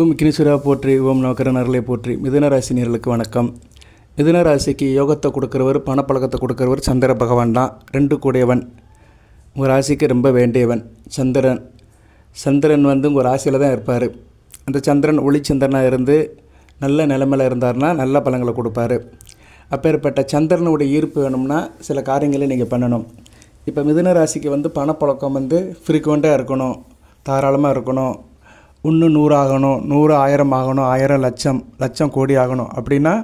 ஓம் கினிசுரா போற்றி ஓம் நவக்கரனர்களை போற்றி. மிதனராசினியர்களுக்கு வணக்கம். மிதனராசிக்கு யோகத்தை கொடுக்குறவர் பணப்பழக்கத்தை கொடுக்குறவர் சந்திர பகவான் தான். ரெண்டு கூடியவன். உங்கள் ராசிக்கு ரொம்ப வேண்டியவன் சந்திரன். சந்திரன் வந்து உங்கள் ராசியில் தான் இருப்பார். அந்த சந்திரன் ஒளிச்சந்திரனாக இருந்து நல்ல நிலைமையில் இருந்தார்னா நல்ல பலங்களை கொடுப்பாரு. அப்பேற்பட்ட சந்திரனுடைய ஈர்ப்பு வேணும்னா சில காரியங்களை நீங்கள் பண்ணணும். இப்போ மிதுன ராசிக்கு வந்து பணப்பழக்கம் வந்து ஃப்ரீக்வெண்ட்டாக இருக்கணும். தாராளமாக இருக்கணும். ஒன்று நூறு ஆகணும் நூறு ஆயிரம் ஆகணும் ஆயிரம் லட்சம் லட்சம் கோடி ஆகணும் அப்படின்னா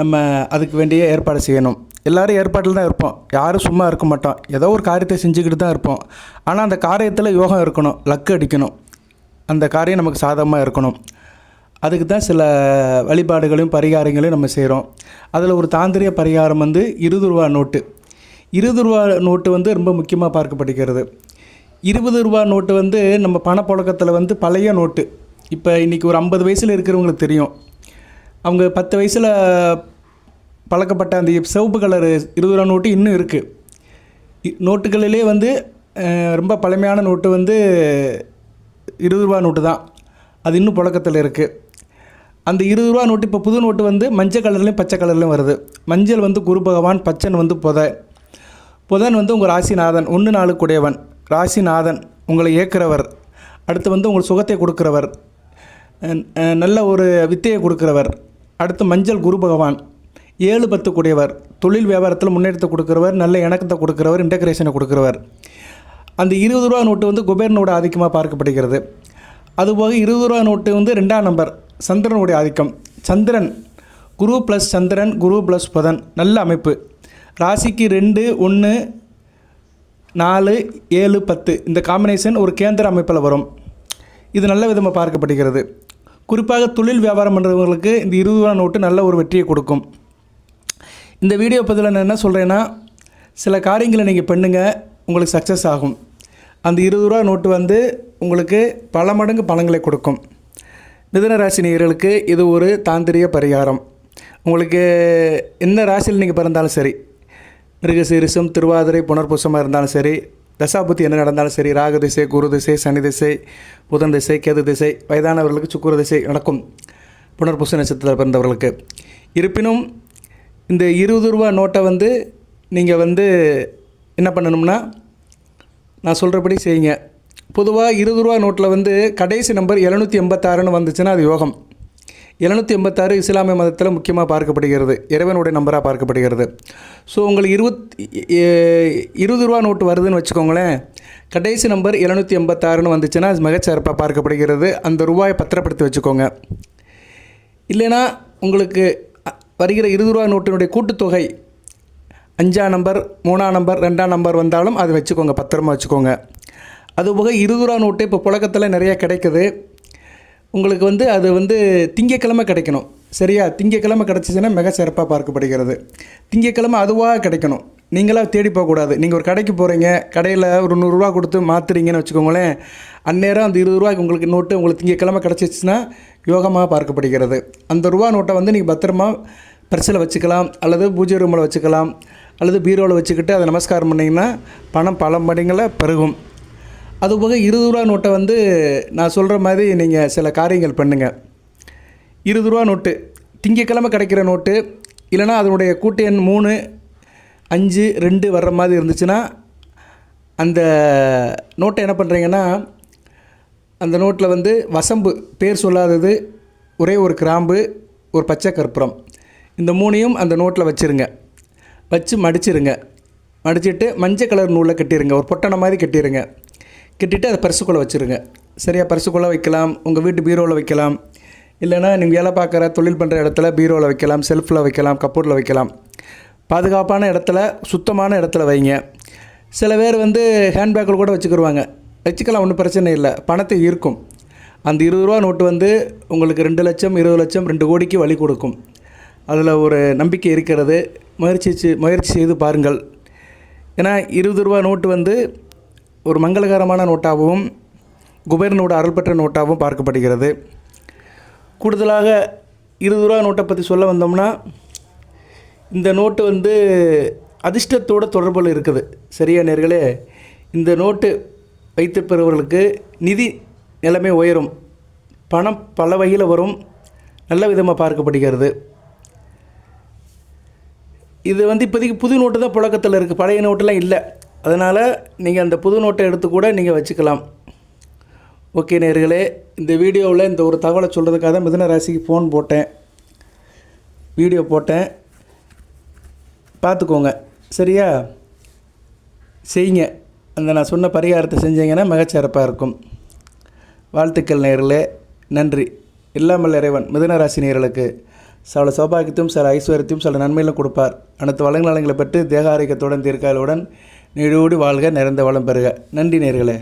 நம்ம அதுக்கு வேண்டிய ஏற்பாடு செய்யணும். எல்லோரும் ஏற்பாட்டில் தான் இருப்போம். யாரும் சும்மா இருக்க மாட்டோம். ஏதோ ஒரு காரியத்தை செஞ்சுக்கிட்டு தான் இருப்போம். ஆனால் அந்த காரியத்தில் யோகம் இருக்கணும். லக்கு அடிக்கணும். அந்த காரியம் நமக்கு சாதகமாக இருக்கணும். அதுக்கு தான் சில வழிபாடுகளையும் பரிகாரங்களையும் நம்ம செய்கிறோம் அதில் ஒரு தாந்திரிய பரிகாரம் வந்து இருபது ரூபா நோட்டு. இருபது ரூபா நோட்டு வந்து ரொம்ப முக்கியமாக பார்க்கப்படுகிறது. இருபது ரூபா நோட்டு வந்து நம்ம பணப்புழக்கத்தில் வந்து பழைய நோட்டு. இப்போ இன்றைக்கி ஒரு ஐம்பது வயசில் இருக்கிறவங்களுக்கு தெரியும். அவங்க பத்து வயசில் பழக்கப்பட்ட அந்த சிவப்பு கலர் இருபது ரூபா நோட்டு இன்னும் இருக்குது நோட்டுகளிலே வந்து ரொம்ப பழமையான நோட்டு வந்து இருபது ரூபா நோட்டு தான். அது இன்னும் புழக்கத்தில் இருக்குது அந்த இருபது ரூபா நோட்டு இப்போ புது நோட்டு வந்து மஞ்சள் கலர்லேயும் பச்சை கலர்லேயும் வருது. மஞ்சள் வந்து குரு பகவான் பச்சன் வந்து புதை. புதன் வந்து உங்கள் ராசிநாதன் ஒன்று நாளுக்குடையவன் ராசிநாதன் உங்களை ஏற்கிறவர் அடுத்து வந்து உங்கள் சுகத்தை கொடுக்குறவர் நல்ல ஒரு வித்தையை கொடுக்குறவர் அடுத்து மஞ்சள் குரு பகவான் ஏழு பத்து கூடியவர் தொழில் வியாபாரத்தில் முன்னேற்றத்தை கொடுக்குறவர் நல்ல இணக்கத்தை கொடுக்குறவர் இன்டகிரேஷனை கொடுக்குறவர். அந்த இருபது ரூபா நோட்டு வந்து குபேரனோட ஆதிக்கமாக பார்க்கப்படுகிறது. அதுபோக இருபது ரூபா நோட்டு வந்து ரெண்டாம் நம்பர் சந்திரனுடைய ஆதிக்கம். சந்திரன் குரு ப்ளஸ் சந்திரன் குரு ப்ளஸ் புதன் நல்ல அமைப்பு. ராசிக்கு ரெண்டு ஒன்று நாலு ஏழு பத்து. இந்த காம்பினேஷன் ஒரு கேந்திர அமைப்பில் வரும். இது நல்ல விதமாக பார்க்கப்படுகிறது. குறிப்பாக தொழில் வியாபாரம் பண்ணுறவங்களுக்கு இந்த இருபது ரூபா நோட்டு நல்ல ஒரு வெற்றியை கொடுக்கும். இந்த வீடியோ பதிவில் நான் என்ன சொல்கிறேன்னா சில காரியங்களை நீங்கள் பண்ணுங்கள் உங்களுக்கு சக்ஸஸ் ஆகும். அந்த இருபது ரூபா நோட்டு வந்து உங்களுக்கு பல மடங்கு பலங்களை கொடுக்கும். மிதன ராசி நேயர்களுக்கு இது ஒரு தாந்திரிய பரிகாரம். உங்களுக்கு என்ன ராசியில் நீங்கள் பிறந்தாலும் சரி மிருகசீரிசம் திருவாதிரை புனர்பூசமாக இருந்தாலும் சரி தசாபுத்தி என்ன நடந்தாலும் சரி ராக திசை குரு திசை சனி திசை புதன் திசை கேது திசை வயதானவர்களுக்கு சுக்குர திசை நடக்கும் புனர்பூச நட்சத்திரத்தில் பிறந்தவர்களுக்கு. இருப்பினும் இந்த இருபது ரூபா நோட்டை வந்து நீங்கள் வந்து என்ன பண்ணணும்னா நான் சொல்கிறபடி செய்யுங்க. பொதுவாக இருபது ரூபா நோட்டில் வந்து கடைசி நம்பர் எழுநூற்றி எண்பத்தாறுன்னு வந்துச்சுன்னா அது யோகம். எழுநூற்றி எண்பத்தாறு இஸ்லாமிய மதத்தில் முக்கியமாக பார்க்கப்படுகிறது. இறைவனுடைய நம்பராக பார்க்கப்படுகிறது. ஸோ உங்களுக்கு இருபத் இருபது ரூபா நோட்டு வருதுன்னு வச்சுக்கோங்களேன். கடைசி நம்பர் எழுநூற்றி எண்பத்தாறுன்னு வந்துச்சுன்னா அது மிகச்சிறப்பாக பார்க்கப்படுகிறது. அந்த ரூபாயை பத்திரப்படுத்தி வச்சுக்கோங்க. இல்லைன்னா உங்களுக்கு வருகிற இருபது ரூபா நோட்டினுடைய கூட்டுத்தொகை அஞ்சாம் நம்பர் மூணாம் நம்பர் ரெண்டாம் நம்பர் வந்தாலும் அதை வச்சுக்கோங்க பத்திரமா வச்சுக்கோங்க. அதுபோக இருபது ரூபா நோட்டு இப்போ புழக்கத்தில் நிறைய கிடைக்குது. உங்களுக்கு வந்து அது வந்து திங்கக்கிழமை கிடைக்கணும். சரியா? திங்கக்கிழமை கிடச்சிச்சின்னா மிக சிறப்பாக பார்க்கப்படுகிறது. திங்கக்கிழமை அதுவாக கிடைக்கணும். நீங்களாக தேடி போகக்கூடாது. நீங்கள் ஒரு கடைக்கு போகிறீங்க கடையில் ஒரு நூறுரூவா கொடுத்து மாற்றுறீங்கன்னு வச்சுக்கோங்களேன் அந்நேரம் அந்த இருபது ரூபாய்க்கு உங்களுக்கு நோட்டு உங்களுக்கு திங்கக்கிழமை கிடச்சிச்சின்னா யோகமாக பார்க்கப்படுகிறது. அந்த ரூபா நோட்டை வந்து நீங்கள் பத்திரமா பர்ஸில் வச்சுக்கலாம் அல்லது பூஜை ரூமில் வச்சுக்கலாம் அல்லது பீரோவில் வச்சுக்கிட்டு அதை நமஸ்காரம் பண்ணிங்கன்னா பணம் பல மடங்கில் பெருகும். அதுபோக இருபது ரூபா நோட்டை வந்து நான் சொல்கிற மாதிரி நீங்கள் சில காரியங்கள் பண்ணுங்கள் இருபது ரூபா நோட்டு திங்கக்கிழமை கிடைக்கிற நோட்டு இல்லைனா அதனுடைய கூட்டு எண் மூணு அஞ்சு ரெண்டு வர்ற மாதிரி இருந்துச்சுன்னா அந்த நோட்டை என்ன பண்ணுறீங்கன்னா அந்த நோட்டில் வந்து வசம்பு பேர் சொல்லாதது ஒரே ஒரு கிராம்பு ஒரு பச்சை கற்பூரம். இந்த மூணையும் அந்த நோட்டில் வச்சுருங்க. வச்சு மடிச்சிருங்க. மடிச்சிட்டு மஞ்சள் கலர் நூலில் கட்டிடுங்க ஒரு பொட்டனை மாதிரி கட்டிடுங்க கிட்டிட்டு அதை பரிசுக்குள்ளே வச்சுருங்க. சரியாக பரிசுக்குள்ளே வைக்கலாம் உங்கள் வீட்டு பீரோவில் வைக்கலாம். இல்லைன்னா நீங்கள் வேலை பார்க்குற தொழில் பண்ணுற இடத்துல பீரோவில் வைக்கலாம் செல்ஃபில் வைக்கலாம் கப்பூரில் வைக்கலாம். பாதுகாப்பான இடத்துல சுத்தமான இடத்துல வைங்க. சில பேர் வந்து ஹேண்ட்பேக்கில் கூட வச்சுக்கிடுவாங்க வச்சுக்கலாம் ஒன்றும் பிரச்சனை இல்லை. பணத்தை ஈர்க்கும். அந்த இருபது ரூபா நோட்டு வந்து உங்களுக்கு ரெண்டு லட்சம் இருபது லட்சம் ரெண்டு கோடிக்கு வழி கொடுக்கும். அதில் ஒரு நம்பிக்கை இருக்கிறது. முயற்சி முயற்சி செய்து பாருங்கள். ஏன்னா இருபது ரூபா நோட்டு வந்து ஒரு மங்களகரமான நோட்டாகவும் குபேரனோட அருள் பெற்ற நோட்டாகவும் பார்க்கப்படுகிறது. கூடுதலாக இருபது ரூபா நோட்டை பற்றி சொல்ல வந்தோம்னா இந்த நோட்டு வந்து அதிர்ஷ்டத்தோட தொடர்பில் இருக்குது. சரியா நேர்களே? இந்த நோட்டு வைத்திருப்பவர்களுக்கு நிதி நிலைமை உயரும். பணம் பல வகையில் வரும். நல்ல விதமாக பார்க்கப்படுகிறது. இது வந்து இப்போதைக்கு புது நோட்டு தான் புழக்கத்தில் இருக்குது பழைய நோட்டெலாம் இல்லை. அதனால் நீங்கள் அந்த புது நோட்டை எடுத்து கூட நீங்கள் வச்சுக்கலாம். ஓகே நேர்களே இந்த வீடியோவில் இந்த ஒரு தகவலை சொல்கிறதுக்காக தான் மிதுன ராசிக்கு ஃபோன் போட்டேன். வீடியோ போட்டேன். பார்த்துக்கோங்க. சரியா? செய்யுங்க. அந்த நான் சொன்ன பரிகாரத்தை செஞ்சீங்கன்னா மிகச்சிறப்பாக இருக்கும். வாழ்த்துக்கள் நேர்களே. நன்றி. இல்லாமல் இறைவன். மிதுன ராசி நேர்களுக்கு சில சௌபாகியத்தையும் சில ஐஸ்வர்யத்தையும் சில நன்மையிலும் கொடுப்பார். அனைத்து வளங்கள் நலங்களை பெற்று தேக ஆரோக்கியத்துடன் தீர்க்காலுடன் நீடோடி வாழ்க நிறைந்த வளம் பெறுக. நன்றி நேர்களே.